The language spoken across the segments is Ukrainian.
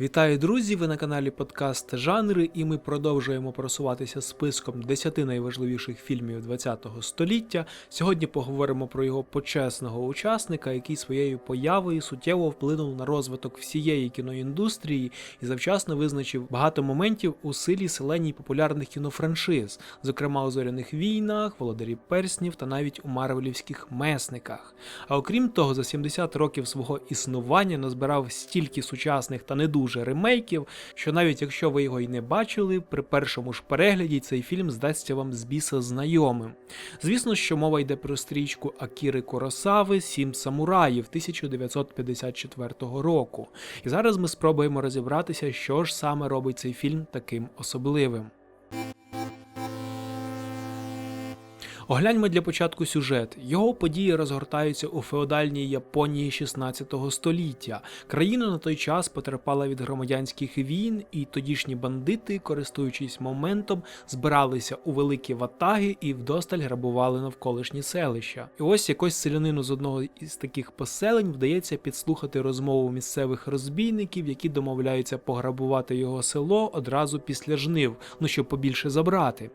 Вітаю, друзі! Ви на каналі Подкаст Жанри, і ми продовжуємо просуватися списком 10 найважливіших фільмів ХХ століття. Сьогодні поговоримо про його почесного учасника, який своєю появою суттєво вплинув на розвиток всієї кіноіндустрії і завчасно визначив багато моментів у силі селеній популярних кінофраншиз, зокрема у зоряних війнах, володарі перснів та навіть у марвелівських месниках. А окрім того, за 70 років свого існування назбирав стільки сучасних та не дуже ремейків, що навіть якщо ви його й не бачили, при першому ж перегляді цей фільм здасться вам з біса знайомим. Звісно, що мова йде про стрічку Акіри Коросави Сім самураїв 1954 року. І зараз ми спробуємо розібратися, що ж саме робить цей фільм таким особливим. Огляньмо для початку сюжет. Його події розгортаються у феодальній Японії 16 століття. Країна на той час потерпала від громадянських війн, і тодішні бандити, користуючись моментом, збиралися у великі ватаги і вдосталь грабували навколишні селища. І ось якось селянину з одного із таких поселень вдається підслухати розмову місцевих розбійників, які домовляються пограбувати його село одразу після жнив, ну щоб побільше забрати.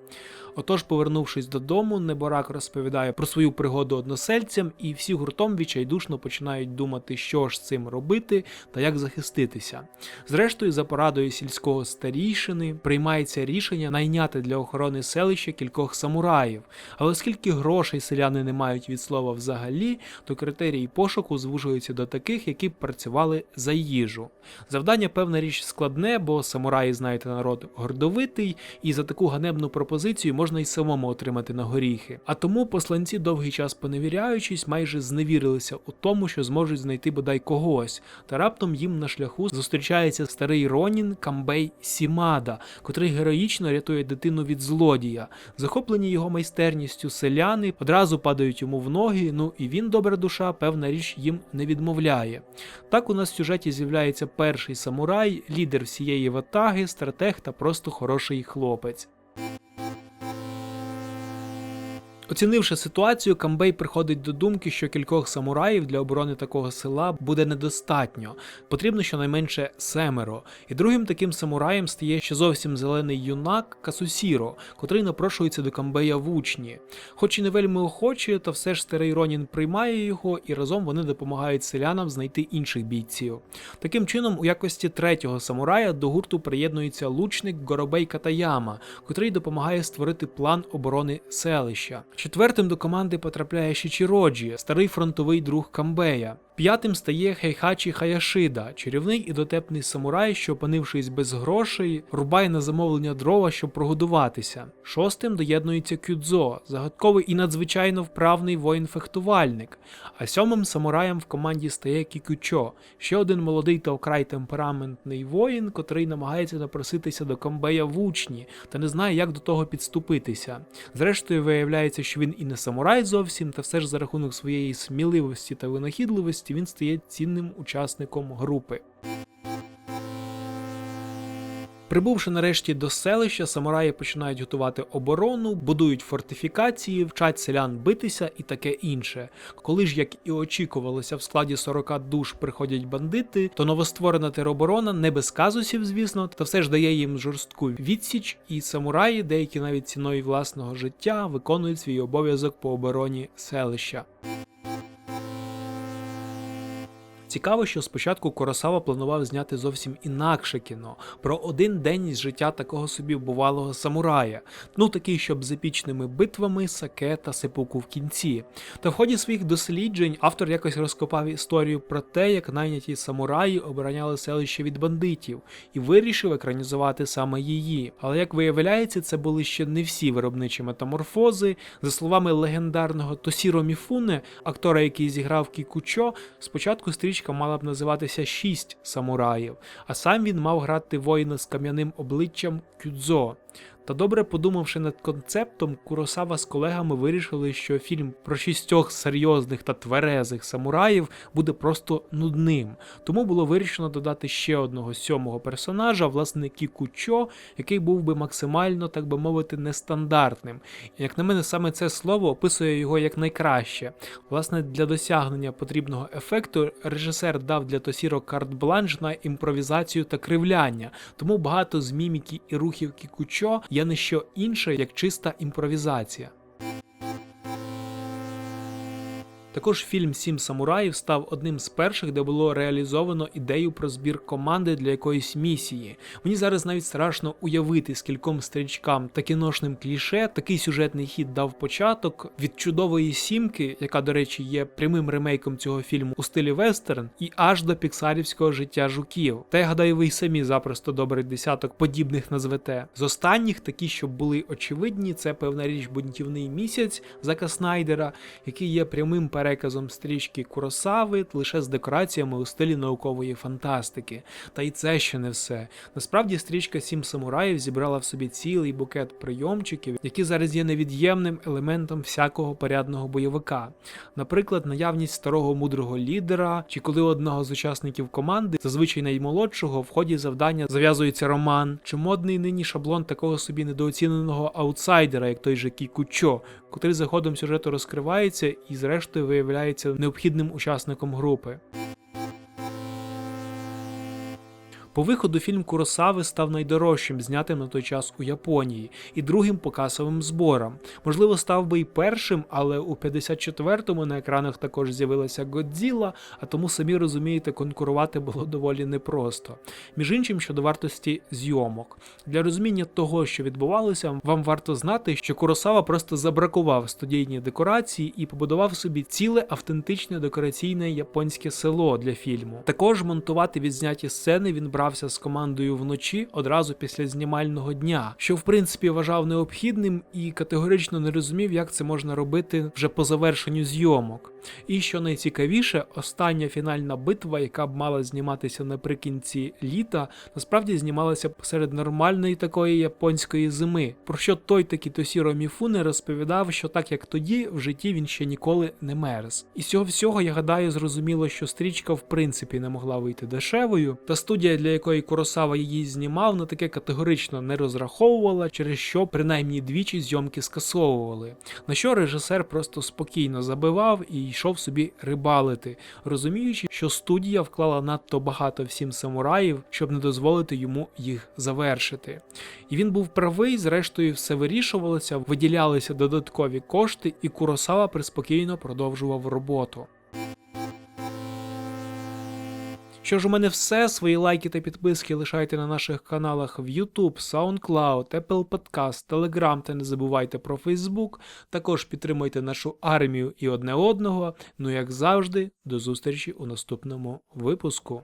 Отож, повернувшись додому, Неборак розповідає про свою пригоду односельцям, і всі гуртом відчайдушно починають думати, що ж з цим робити та як захиститися. Зрештою, за порадою сільського старійшини приймається рішення найняти для охорони селища кількох самураїв. Але оскільки грошей селяни не мають від слова взагалі, то критерії пошуку звужуються до таких, які б працювали за їжу. Завдання, певна річ, складне, бо самураї, знаєте, народ гордовитий, і за таку ганебну пропозицію можна й самому отримати на горіхи. А тому посланці, довгий час поневіряючись, майже зневірилися у тому, що зможуть знайти бодай когось. Та раптом їм на шляху зустрічається старий Ронін Камбей Сімада, котрий героїчно рятує дитину від злодія. Захоплені його майстерністю селяни одразу падають йому в ноги. Ну і він, добра душа, певна річ їм не відмовляє. Так у нас в сюжеті з'являється перший самурай, лідер всієї ватаги, стратег та просто хороший хлопець. Оцінивши ситуацію, Камбей приходить до думки, що кількох самураїв для оборони такого села буде недостатньо. Потрібно щонайменше семеро. І другим таким самураєм стає ще зовсім зелений юнак Касусіро, котрий напрошується до Камбея в учні. Хоч і не вельми охоче, та все ж старий Ронін приймає його, і разом вони допомагають селянам знайти інших бійців. Таким чином, у якості третього самурая до гурту приєднується лучник Горобей Катаяма, котрий допомагає створити план оборони селища. Четвертим до команди потрапляє Шічіроджі, старий фронтовий друг Камбея. П'ятим стає Хейхачі Хаяшида, чарівний і дотепний самурай, що, опинившись без грошей, рубає на замовлення дрова, щоб прогодуватися. Шостим доєднується Кюдзо, загадковий і надзвичайно вправний воїн-фехтувальник. А сьомим самураєм в команді стає Кікючо, ще один молодий та вкрай темпераментний воїн, котрий намагається напроситися до Камбея в учні та не знає, як до того підступитися. Зрештою, виявляється, що він і не самурай зовсім, та все ж за рахунок своєї сміливості та винахідливості він стає цінним учасником групи. Прибувши нарешті до селища, самураї починають готувати оборону, будують фортифікації, вчать селян битися і таке інше. Коли ж, як і очікувалося, в складі 40 душ приходять бандити, то новостворена тероборона не без казусів, звісно, та все ж дає їм жорстку відсіч, і самураї, деякі навіть ціною власного життя, виконують свій обов'язок по обороні селища. Цікаво, що спочатку Коросава планував зняти зовсім інакше кіно про один день із життя такого собі бувалого самурая, ну такий, щоб з епічними битвами, саке та сипуку в кінці. Та в ході своїх досліджень автор якось розкопав історію про те, як найняті самураї обороняли селище від бандитів, і вирішив екранізувати саме її. Але як виявляється, це були ще не всі виробничі метаморфози. За словами легендарного Тосіро Міфуне, актора, який зіграв Кікучо, спочатку стрічка мала б називатися Шість самураїв, а сам він мав грати воїна з кам'яним обличчям Кюдзо. Та добре подумавши над концептом, Куросава з колегами вирішили, що фільм про шістьох серйозних та тверезих самураїв буде просто нудним. Тому було вирішено додати ще одного сьомого персонажа, власне Кікучо, який був би максимально, так би мовити, нестандартним. Як на мене, саме це слово описує його як найкраще. Власне, для досягнення потрібного ефекту режисер дав для Тосіро карт-бланш на імпровізацію та кривляння, тому багато з міміки і рухів Кікучо є не що інше, як чиста імпровізація. Також фільм Сім самураїв став одним з перших, де було реалізовано ідею про збір команди для якоїсь місії. Мені зараз навіть страшно уявити, скільком стрічкам та кіношним кліше такий сюжетний хід дав початок від чудової сімки, яка, до речі, є прямим ремейком цього фільму у стилі вестерн, і аж до піксарівського життя жуків. Та я гадаю, ви й самі запросто добрий десяток подібних назвете. З останніх такі, що були очевидні, це певна річ бунтівний місяць Зака Снайдера, який є прямим переказом стрічки Куросави лише з декораціями у стилі наукової фантастики. Та й це ще не все. Насправді стрічка Сім самураїв зібрала в собі цілий букет прийомчиків, які зараз є невід'ємним елементом всякого порядного бойовика. Наприклад, наявність старого мудрого лідера, чи коли одного з учасників команди, зазвичай наймолодшого, в ході завдання зав'язується роман, чи модний нині шаблон такого собі недооціненого аутсайдера, як той же Кікучо, котрий за ходом сюжету розкривається і, зрештою, виявляється необхідним учасником групи. По виходу фільм Куросави став найдорожчим знятим на той час у Японії і другим по касовим зборам. Можливо, став би і першим, але у 54-му на екранах також з'явилася Годзіла, а тому самі розумієте, конкурувати було доволі непросто. Між іншим, щодо вартості зйомок. Для розуміння того, що відбувалося, вам варто знати, що Куросава просто забракував студійні декорації і побудував собі ціле автентичне декораційне японське село для фільму. Також монтувати відзняті сцени він брався з командою вночі одразу після знімального дня, що в принципі вважав необхідним і категорично не розумів, як це можна робити вже по завершенню зйомок. І що найцікавіше, остання фінальна битва, яка б мала зніматися наприкінці літа, насправді знімалася посеред нормальної такої японської зими. Про що той таки Тосіро Міфуне розповідав, що так як тоді в житті він ще ніколи не мерз. І з цього всього я гадаю, зрозуміло, що стрічка в принципі не могла вийти дешевою, та студія, для якої Куросава її знімав, на таке категорично не розраховувала, через що принаймні двічі зйомки скасовували. На що режисер просто спокійно забивав і йшов собі рибалити, розуміючи, що студія вклала надто багато всім самураїв, щоб не дозволити йому їх завершити. І він був правий, зрештою, все вирішувалося, виділялися додаткові кошти, і Куросава приспокійно продовжував роботу. Що ж, у мене все. Свої лайки та підписки лишайте на наших каналах в YouTube, SoundCloud, Apple Podcast, Telegram та не забувайте про Facebook. Також підтримуйте нашу армію і одне одного. Ну як завжди, до зустрічі у наступному випуску.